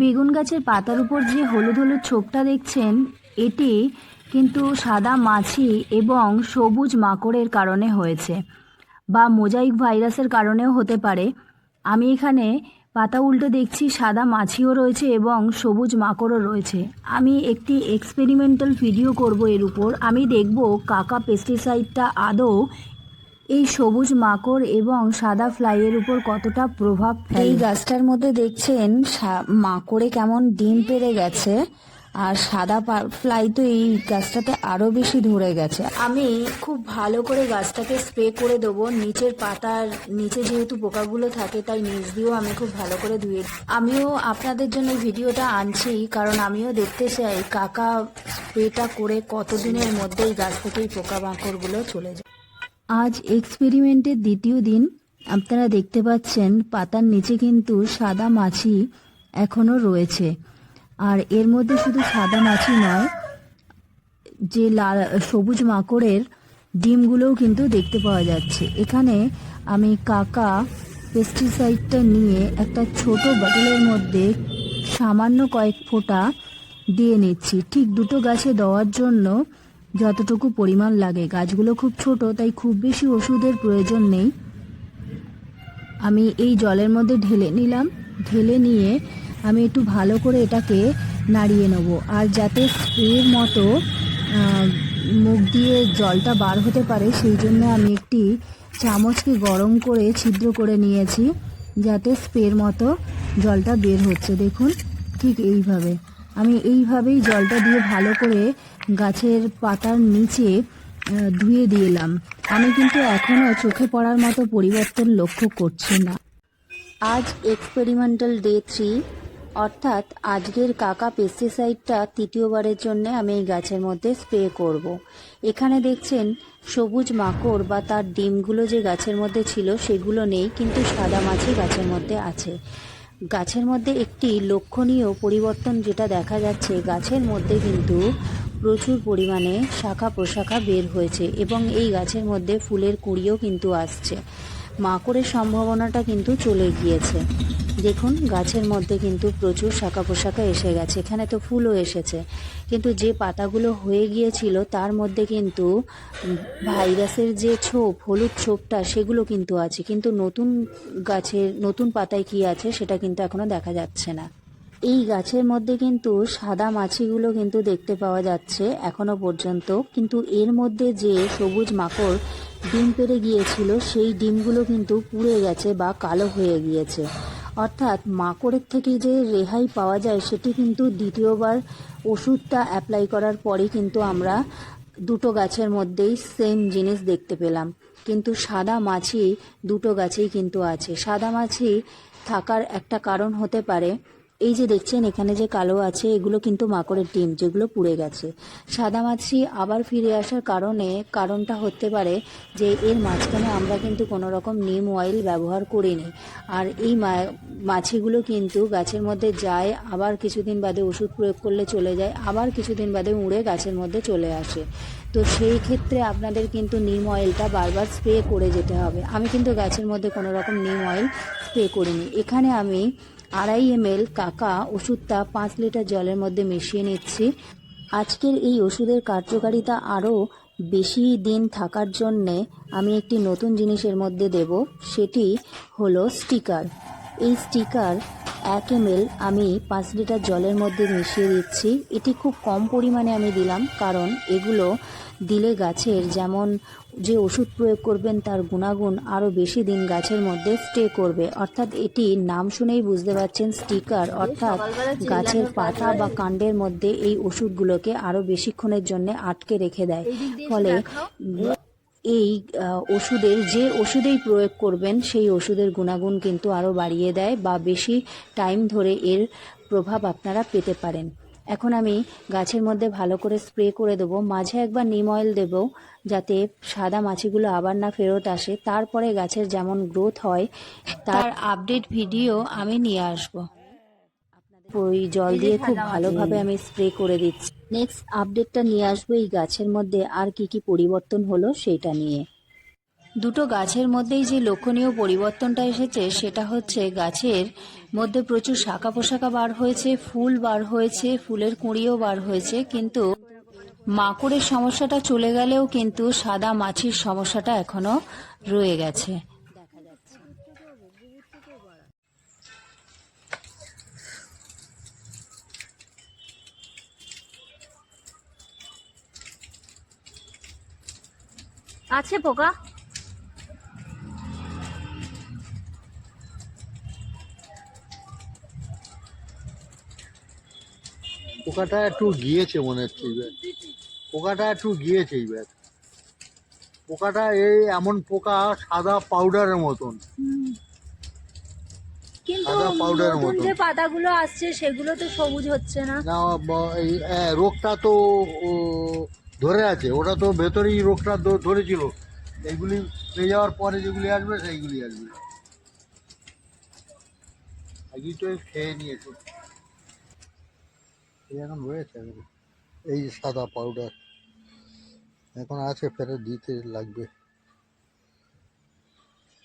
বেগুন গাছের পাতার উপর যে হলুদ হলুদ ছোপটা দেখছেন, এটি কিন্তু সাদা মাছি এবং সবুজ মাকড়ের কারণে হয়েছে বা মোজাইক ভাইরাসের কারণেও হতে পারে। আমি এখানে পাতা উল্টে দেখছি, সাদা মাছিও রয়েছে এবং সবুজ মাকড়ও রয়েছে। আমি একটি এক্সপেরিমেন্টাল ভিডিও করব এর উপর। আমি দেখব কাকা পেস্টিসাইডটা আদৌ এই সবুজ মাকড় এবং সাদা ফ্লাইয়ের উপর কতটা প্রভাব এই গাছটার মধ্যে দেখছেন মাকড়ে কেমন ডিম পেরে গেছে, আর সাদা ফ্লাই তো এই গাছটাতে আরও বেশি ধরে গেছে। আমি খুব ভালো করে গাছটাকে স্প্রে করে দেবো, নিচের পাতার নিচে যেহেতু পোকাগুলো থাকে, তাই নিচ দিয়েও আমি খুব ভালো করে ধুয়ে আমিও আপনাদের জন্য ভিডিওটা আনছি, কারণ আমিও দেখতে চাই কাকা স্প্রেটা করে কতদিনের মধ্যে এই গাছ থেকে এই পোকা পোকামাকড়গুলো চলে যায়। আজ এক্সপেরিমেন্টের দ্বিতীয় দিন। আপনারা দেখতে পাচ্ছেন, পাতার নিচে কিন্তু সাদা মাছি এখনও রয়েছে। আর এর মধ্যে শুধু সাদা মাছি নয়, যে লাল, সবুজ মাকড়ের ডিমগুলোও কিন্তু দেখতে পাওয়া যাচ্ছে। এখানে আমি কাকা পেস্টিসাইডটা নিয়ে একটা ছোট বটলের মধ্যে সামান্য কয়েক ফোঁটা দিয়ে নিচ্ছি। ঠিক দুটো গাছে দেওয়ার জন্য যতটুকু পরিমাণ লাগে। গাছগুলো খুব ছোট, তাই খুব বেশি ওষুধের প্রয়োজন নেই। আমি এই জলের মধ্যে ঢেলে নিলাম। ঢেলে নিয়ে আমি একটু ভালো করে এটাকে নাড়িয়ে নেব। আর যাতে স্প্রের মতো মুখ দিয়ে জলটা বার হতে পারে, সেই জন্য আমি একটি চামচকে গরম করে ছিদ্র করে নিয়েছি, যাতে স্প্রের মতো জলটা বের হচ্ছে। দেখুন, ঠিক এইভাবে। আমি এইভাবেই জলটা দিয়ে ভালো করে গাছের পাতার নিচে ধুয়ে দিলাম আমি কিন্তু এখনও চোখে পড়ার মতো পরিবর্তন লক্ষ্য করছি না। আজ এক্সপেরিমেন্টাল ডে থ্রি অর্থাৎ আজকের কাকা পেস্টিসাইডটা তৃতীয়বারের জন্য আমি এই গাছের মধ্যে স্প্রে করব। এখানে দেখছেন, সবুজ মাকড় বা তার ডিমগুলো যে গাছের মধ্যে ছিল সেগুলো নেই, কিন্তু সাদা মাছি গাছের মধ্যে আছে। গাছের মধ্যে একটি লক্ষণীয় পরিবর্তন যেটা দেখা যাচ্ছে, গাছের মধ্যে কিন্তু প্রচুর পরিমাণে শাখা প্রশাখা বের হয়েছে এবং এই গাছের মধ্যে ফুলের কুড়িও কিন্তু আসছে। মাকড়ের সম্ভাবনাটা কিন্তু চলে গিয়েছে। দেখুন, গাছের মধ্যে কিন্তু প্রচুর শাখা পোশাকা এসে গেছে। এখানে তো ফুলও এসেছে। কিন্তু যে পাতাগুলো হয়ে গিয়েছিল, তার মধ্যে কিন্তু ভাইরাসের যে ছোপ, হলুদ ছোপটা, সেগুলো কিন্তু আছে। কিন্তু নতুন গাছের নতুন পাতায় কি আছে, সেটা কিন্তু এখনও দেখা যাচ্ছে না। এই গাছের মধ্যে কিন্তু সাদা মাছিগুলো কিন্তু দেখতে পাওয়া যাচ্ছে এখনও পর্যন্ত। কিন্তু এর মধ্যে যে সবুজ মাকড় ডিম পেড়ে গিয়েছিল, সেই ডিমগুলো কিন্তু পুড়ে গেছে বা কালো হয়ে গিয়েছে। অর্থাৎ মাকড়ের থেকে যে রেহাই পাওয়া যায়, সেটি কিন্তু দ্বিতীয়বার ওষুধটা অ্যাপ্লাই করার পরে কিন্তু আমরা দুটো গাছের মধ্যেই সেম জিনিস দেখতে পেলাম। কিন্তু সাদা মাছি দুটো গাছেই কিন্তু আছে। সাদা মাছি থাকার একটা কারণ হতে পারে এই যে দেখছেন, এখানে যে কালো আছে, এগুলো কিন্তু মাকড়ের ডিম, যেগুলো পুড়ে গেছে। সাদা মাছি আবার ফিরে আসার কারণে, কারণটা হতে পারে যে এর মাঝখানে আমরা কিন্তু কোনো রকম নিম অয়েল ব্যবহার করিনি। আর এই মাছিগুলো কিন্তু গাছের মধ্যে যায়, আবার কিছুদিন বাদে ওষুধ প্রয়োগ করলে চলে যায়, আবার কিছুদিন বাদে উড়ে গাছের মধ্যে চলে আসে। তো সেই ক্ষেত্রে আপনাদের কিন্তু নিম অয়েলটা বারবার স্প্রে করে যেতে হবে। আমি কিন্তু গাছের মধ্যে কোনো রকম নিম অয়েল স্প্রে করিনি। এখানে আমি আড়াই এম কাকা ওষুধটা পাঁচ লিটার জলের মধ্যে মিশিয়ে নিচ্ছি। আজকের এই ওষুধের কার্যকারিতা আরও বেশি দিন থাকার জন্যে আমি একটি নতুন জিনিসের মধ্যে দেব, সেটি হলো স্টিকার। এই স্টিকার এক এম আমি পাঁচ লিটার জলের মধ্যে মিশিয়ে দিচ্ছি। এটি খুব কম পরিমাণে আমি দিলাম, কারণ এগুলো দিলে গাছের যেমন যে ওষুধ প্রয়োগ করবেন তার গুণাগুণ আরও বেশি দিন গাছের মধ্যে স্টে করবে। অর্থাৎ এটি নাম শুনেই বুঝতে পারছেন স্টিকার। অর্থাৎ গাছের পাতা বা কাণ্ডের মধ্যে এই ওষুধগুলোকে আরও বেশিক্ষণের জন্য আটকে রেখে দেয়। ফলে এই ওষুধের যে ওষুধেই প্রয়োগ করবেন সেই ওষুধের গুণাগুণ কিন্তু আরও বাড়িয়ে দেয় বা বেশি টাইম ধরে এর প্রভাব আপনারা পেতে পারেন। এখন আমি গাছের মধ্যে ভালো করে স্প্রে করে দেবো মাঝে একবার নিম অয়েল দেবো যাতে সাদা মাছিগুলো আবার না ফেরত আসে। তারপরে গাছের যেমন গ্রোথ হয় তার আপডেট ভিডিও আমি নিয়ে আসব। ওই জল দিয়ে খুব ভালোভাবে আমি স্প্রে করে দিচ্ছি। নেক্সট আপডেটটা নিয়ে আসব এই গাছের মধ্যে আর কি কি পরিবর্তন হলো সেটা নিয়ে। দুটো গাছের মধ্যেই যে লক্ষণীয় পরিবর্তনটা এসেছে, সেটা হচ্ছে গাছের মধ্যে প্রচুর শাখা পোশাকা বার হয়েছে, ফুল বার হয়েছে, ফুলের কুঁড়িও বার হয়েছে, কিন্তু মাকড়ের সমস্যাটা চলে গেলেও কিন্তু সাদা মাছির সমস্যাটা এখনও রয়ে গেছে। আছে পোকা? পোকাটা একটু গিয়েছে মনে হচ্ছে এইবার। পোকাটা একটু গিয়েছে এইবার। পোকাটা এই এমন পোকা সাদা পাউডারের মতন। সাদা পাউডারের নতুন মতো। যে পাতাগুলো আসছে সেগুলো তো সবুজ হচ্ছে না। না এই রোগটা তো ধরে আছে। ওটা তো ভেতরেই রোগটা ধরেছিল। এইগুলি পেয়ে যাওয়ার পরে যেগুলি আসবে সেইগুলি আসবে। আগে তো খেয়ে নিয়েছে। এই এখন রয়েছে। এই সাদা পাউডার এখন আছে ফেরত দিতে লাগবে।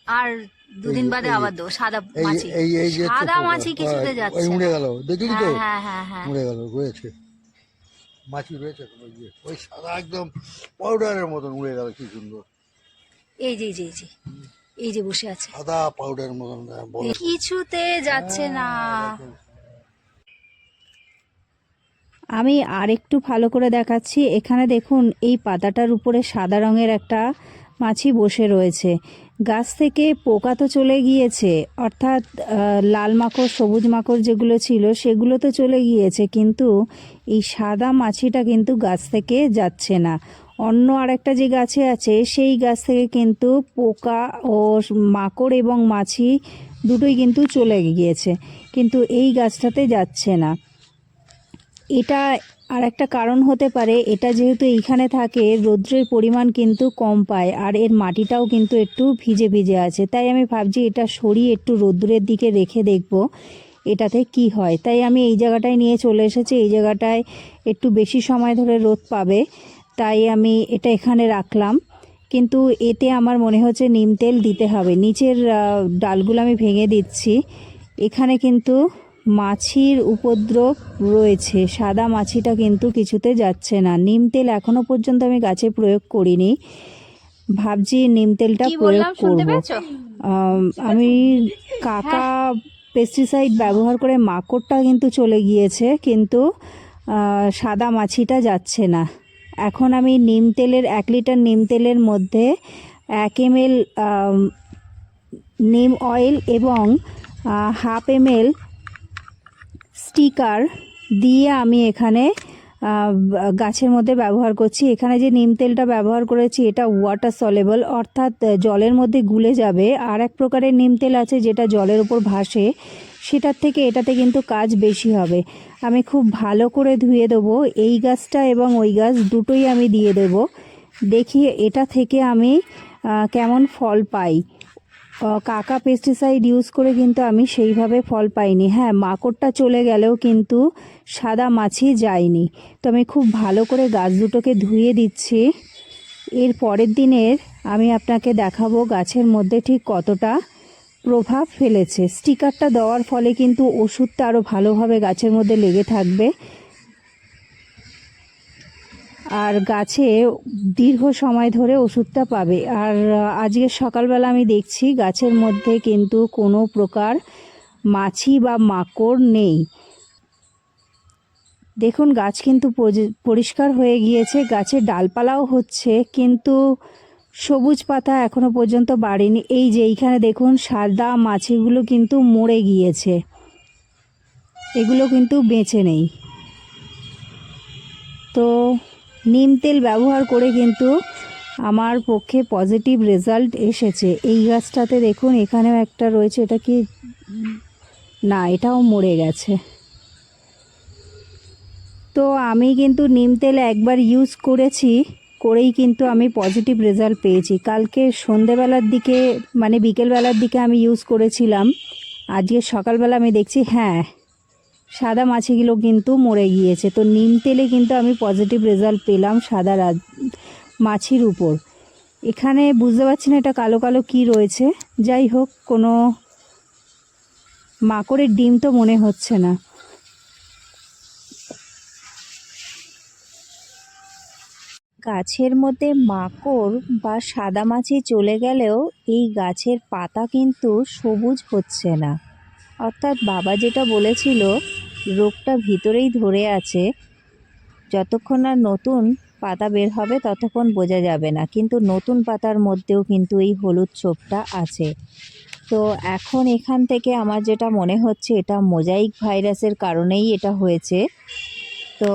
আর দুদিন বাদে আবার দো সাদা মাছি। এই এই যে সাদা মাছি কিছুতে হ্যাঁ, যাচ্ছে ওই উড়ে গেল দেখলি তো? হ্যাঁ হ্যাঁ হ্যাঁ উড়ে গেল রয়েছে। মাছি রয়েছে ওই যে ওই সাদা একদম পাউডারের মতন উড়ে গেল কি সুন্দর। এই যে এই যে এই যে বসে আছে। সাদা পাউডারের মতন আহ, কিছুতে যাচ্ছে না। আমি আরেকটু ভালো করে দেখাচ্ছি। এখানে দেখুন, এই পাতাটার উপরে সাদা রঙের একটা মাছি বসে রয়েছে। গাছ থেকে পোকা তো চলে গিয়েছে, অর্থাৎ লাল মাকড়, সবুজ মাকড় যেগুলো ছিল সেগুলো তো চলে গিয়েছে, কিন্তু এই সাদা মাছিটা কিন্তু গাছ থেকে যাচ্ছে না। অন্য আরেকটা যে গাছে আছে, সেই গাছ থেকে কিন্তু পোকা ও মাকড় এবং মাছি দুটোই কিন্তু চলে গিয়েছে, কিন্তু এই গাছটাতে যাচ্ছে না। এটা আর একটা কারণ হতে পারে, এটা যেহেতু এইখানে থাকে, রৌদ্রের পরিমাণ কিন্তু কম পায় আর এর মাটিটাও কিন্তু একটু ভিজে ভিজে আছে। তাই আমি ভাবছি এটা সরিয়ে একটু রৌদ্রের দিকে রেখে দেখব এটাতে কি হয়। তাই আমি এই জায়গাটায় নিয়ে চলে এসেছি, এই জায়গাটায় একটু বেশি সময় ধরে রোদ পাবে, তাই আমি এটা এখানে রাখলাম। কিন্তু এতে আমার মনে হচ্ছে নিম তেল দিতে হবে। নিচের ডালগুলো আমি ভেঙে দিচ্ছি। এখানে কিন্তু মাছির উপদ্রব রয়েছে। সাদা মাছিটা কিন্তু কিছুতে যাচ্ছে না। নিম তেল এখনও পর্যন্ত আমি গাছে প্রয়োগ করিনি। ভাবছি নিম তেলটা প্রয়োগ করব। আমি কাকা পেস্টিসাইড ব্যবহার করে মাকড়টা কিন্তু চলে গিয়েছে কিন্তু সাদা মাছিটা যাচ্ছে না। এখন আমি নিম তেলের এক লিটার নিম তেলের মধ্যে এক এম এল নিম অয়েল এবং হাফ এম এল স্টিকার দিয়ে আমি এখানে গাছের মধ্যে ব্যবহার করছি। এখানে যে নিম তেলটা ব্যবহার করেছি, এটা ওয়াটার সলেবল অর্থাৎ জলের মধ্যে গুলে যাবে। আর এক প্রকারের নিম তেল আছে যেটা জলের উপর ভাসে, সেটার থেকে এটাতে কিন্তু কাজ বেশি হবে। আমি খুব ভালো করে ধুয়ে দেবো। এই গাছটা এবং ওই গাছ দুটোই আমি দিয়ে দেব। দেখি এটা থেকে আমি কেমন ফল পাই। কাকা পেস্টিসাইড ইউজ করে কিন্তু আমি সেইভাবে ফল পাইনি। হ্যাঁ মাকড়টা চলে গেলেও কিন্তু সাদা মাছি যায়নি। তো আমি খুব ভালো করে গাছ দুটোকে ধুয়ে দিচ্ছি। এর পরের দিনের আমি আপনাকে দেখাবো গাছের মধ্যে ঠিক কতটা প্রভাব ফেলেছে। স্টিকারটা দেওয়ার ফলে কিন্তু ওষুধটা আরও ভালোভাবে গাছের মধ্যে লেগে থাকবে। আর গাছে দীর্ঘ সময় ধরে ওষুধটা পাবে। আর আজকে সকালবেলা আমি দেখছি গাছের মধ্যে কিন্তু কোনো প্রকার মাছি বা মাকড় নেই। দেখুন, গাছ কিন্তু পরিষ্কার হয়ে গিয়েছে গাছের ডালপালাও হচ্ছে, কিন্তু সবুজ পাতা এখনও পর্যন্ত বাড়েনি। এই যে এইখানে দেখুন, সাদা মাছিগুলো কিন্তু মরে গিয়েছে। এগুলো কিন্তু বেঁচে নেই। তো নিম তেল ব্যবহার করে কিন্তু আমার পক্ষে পজিটিভ রেজাল্ট এসেছে। এই গাছটাতে দেখুন, এখানেও একটা রয়েছে, এটা কি? না, এটাও মরে গেছে। তো আমি কিন্তু নিম তেল একবার ইউজ করেছি, করেই কিন্তু আমি পজিটিভ রেজাল্ট পেয়েছি। কালকে সন্ধেবেলার দিকে মানে বিকেলবেলার দিকে আমি ইউজ করেছিলাম। আজকে সকালবেলা আমি দেখছি হ্যাঁ সাদা মাছিগুলো কিন্তু মরে গিয়েছে। তো নিম তেলে কিন্তু আমি পজিটিভ রেজাল্ট পেলাম সাদা মাছির উপর। এখানে বুঝতে পারছি না এটা কালো কালো কি রয়েছে। যাই হোক, কোনো মাকড়ের ডিম তো মনে হচ্ছে না। গাছের মধ্যে মাকড় বা সাদামাছি চলে গেলেও এই গাছের পাতা কিন্তু সবুজ হচ্ছে না। অর্থাৎ বাবা যেটা বলেছিল, রোগটা ভিতরেই ধরে আছে, যতক্ষণ না নতুন পাতা বের হবে ততক্ষণ বোঝা যাবে না। কিন্তু নতুন পাতার মধ্যেও কিন্তু এই হলুদ ছোপটা আছে। তো এখন এখান থেকে আমার যেটা মনে হচ্ছে, এটা মোজাইক ভাইরাসের কারণেই এটা হয়েছে। তো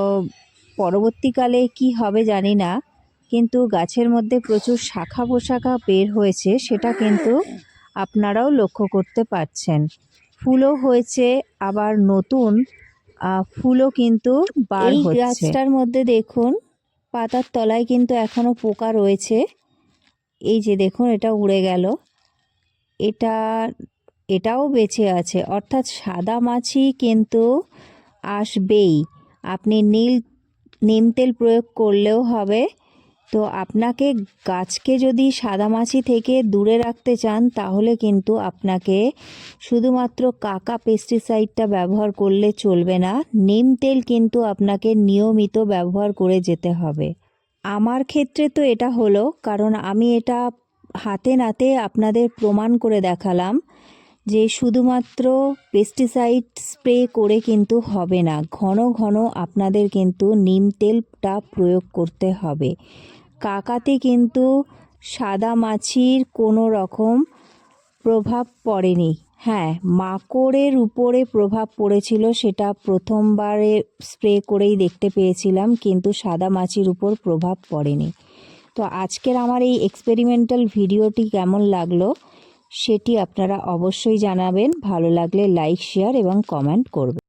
পরবর্তীকালে কি হবে জানি না, কিন্তু গাছের মধ্যে প্রচুর শাখা পোশাখা বের হয়েছে, সেটা কিন্তু আপনারাও লক্ষ্য করতে পারছেন। ফুলও হয়েছে আবার নতুন ফুলও কিন্তু বার এই গাছটার গাছটার মধ্যে দেখুন পাতার তলায় কিন্তু এখনও পোকা রয়েছে। এই যে দেখুন এটা উড়ে গেল। এটা এটাও বেঁচে আছে। অর্থাৎ সাদা মাছি কিন্তু আসবেই। আপনি নীল নিম তেল প্রয়োগ করলেও হবে। তো আপনাকে গাছকে যদি সাদামাছি থেকে দূরে রাখতে চান, তাহলে কিন্তু আপনাকে শুধুমাত্র কাকা পেস্টিসাইডটা ব্যবহার করলে চলবে না, নিম তেল কিন্তু আপনাকে নিয়মিত ব্যবহার করে যেতে হবে। আমার ক্ষেত্রে তো এটা হলো, কারণ আমি এটা হাতে নাতে আপনাদের প্রমাণ করে দেখালাম যে শুধুমাত্র পেস্টিসাইড স্প্রে করে কিন্তু হবে না, ঘন ঘন আপনাদের কিন্তু নিম তেলটা প্রয়োগ করতে হবে। কাকাতে কিন্তু সাদা মাছির কোনো রকম প্রভাব পড়েনি। হ্যাঁ মাকড়ের উপরে প্রভাব পড়েছিল সেটা প্রথমবারে স্প্রে করেই দেখতে পেয়েছিলাম, কিন্তু সাদা মাছির উপর প্রভাব পড়েনি। তো আজকের আমার এই এক্সপেরিমেন্টাল ভিডিওটি কেমন লাগল সেটি আপনারা অবশ্যই জানাবেন। ভালো লাগলে লাইক শেয়ার এবং কমেন্ট করবেন।